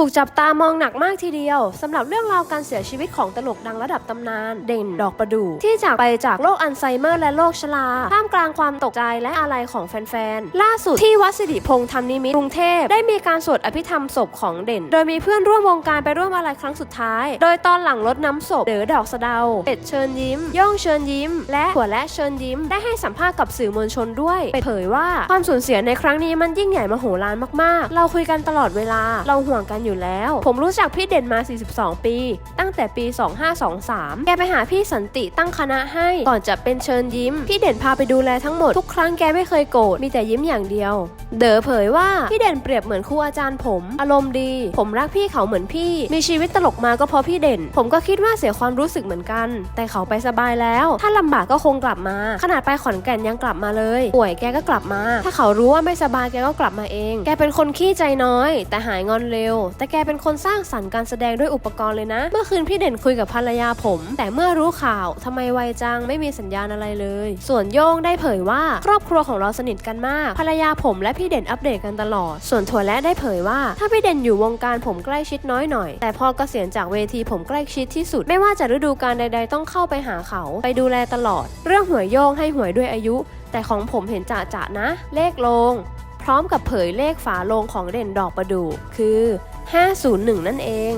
ถูกจับตามองหนักมากทีเดียวสำหรับเรื่องราวการเสียชีวิตของตลกดังระดับตำนาน เด่นดอกประดู่ที่จากไปจากโรคอัลไซเมอร์และโรคชราท่ามกลางความตกใจและอาลัยของแฟนๆ ล่าสุดที่วัดสิริพงษ์ธรรมนิมิตกรุงเทพได้มีการสวดอภิธรรมศพของเด่น โดยมีเพื่อนร่วมวงการไปร่วมอาลัยครั้งสุดท้าย โดยตอนหลังรดน้ำศพเด๋อดอกสะเดาเป็ดเชิญยิ้ม ย่องเชิญยิ้ม และหัวและเชิญยิ้ม ได้ให้สัมภาษณ์กับสื่อมวลชนด้วยเปิดเผยว่าความสูญเสียในครั้งนี้มันยิ่งใหญ่มโหฬารมากๆ เราคุยกันตลอดเวลาเราห่วงกันอยู่แล้ว ผมรู้จักพี่เด่นมา 42 ปี ตั้งแต่ปี 2523 แกไปหาพี่สันติตั้งคณะให้ ก่อนจะเป็นเชิญยิ้ม พี่เด่นพาไปดูแลทั้งหมด ทุกครั้งแกไม่เคยโกรธ มีแต่ยิ้มอย่างเดียวเด๋อเผยว่าพี่เด่นเปรียบเหมือนครูอาจารย์ผม อารมณ์ดี ผมรักพี่เขาเหมือนพี่ มีชีวิตตลกมาก็เพราะพี่เด่น ผมก็คิดว่าเสียความรู้สึกเหมือนกัน แต่เขาไปสบายแล้ว ถ้าลำบากก็คงกลับมา ขนาดไปขอนแก่นยังกลับมาเลย ป่วยแกก็กลับมา ถ้าเขารู้ว่าไม่สบายแกก็กลับมาเอง แกเป็นคนขี้ใจน้อย แต่หายงอนเร็ว แต่แกเป็นคนสร้างสรรค์การแสดงด้วยอุปกรณ์เลยนะ เมื่อคืนพี่เด่นคุยกับภรรยาผม แต่เมื่อรู้ข่าวทำไมไวจังไม่มีสัญญาณอะไรเลย ส่วนโย่งได้เผยว่าครอบครัวของเราสนิทกันมาก ภรรยาผมและพี่เด่นอัปเดตกันตลอด ส่วนถั่วและได้เผยว่า ถ้าพี่เด่นอยู่วงการผมใกล้ชิดน้อยหน่อย แต่พอเกษียณจากเวทีผมใกล้ชิดที่สุด ไม่ว่าจะฤดูกาลใด ๆ ต้องเข้าไปหาเขา ไปดูแลตลอด เรื่องหวยโยงให้หวยด้วยอายุ แต่ของผมเห็นจะจะนะ เลขลง พร้อมกับเผยเลขฝาโลงของเด่นดอกประดู่คือ 501 นั่นเอง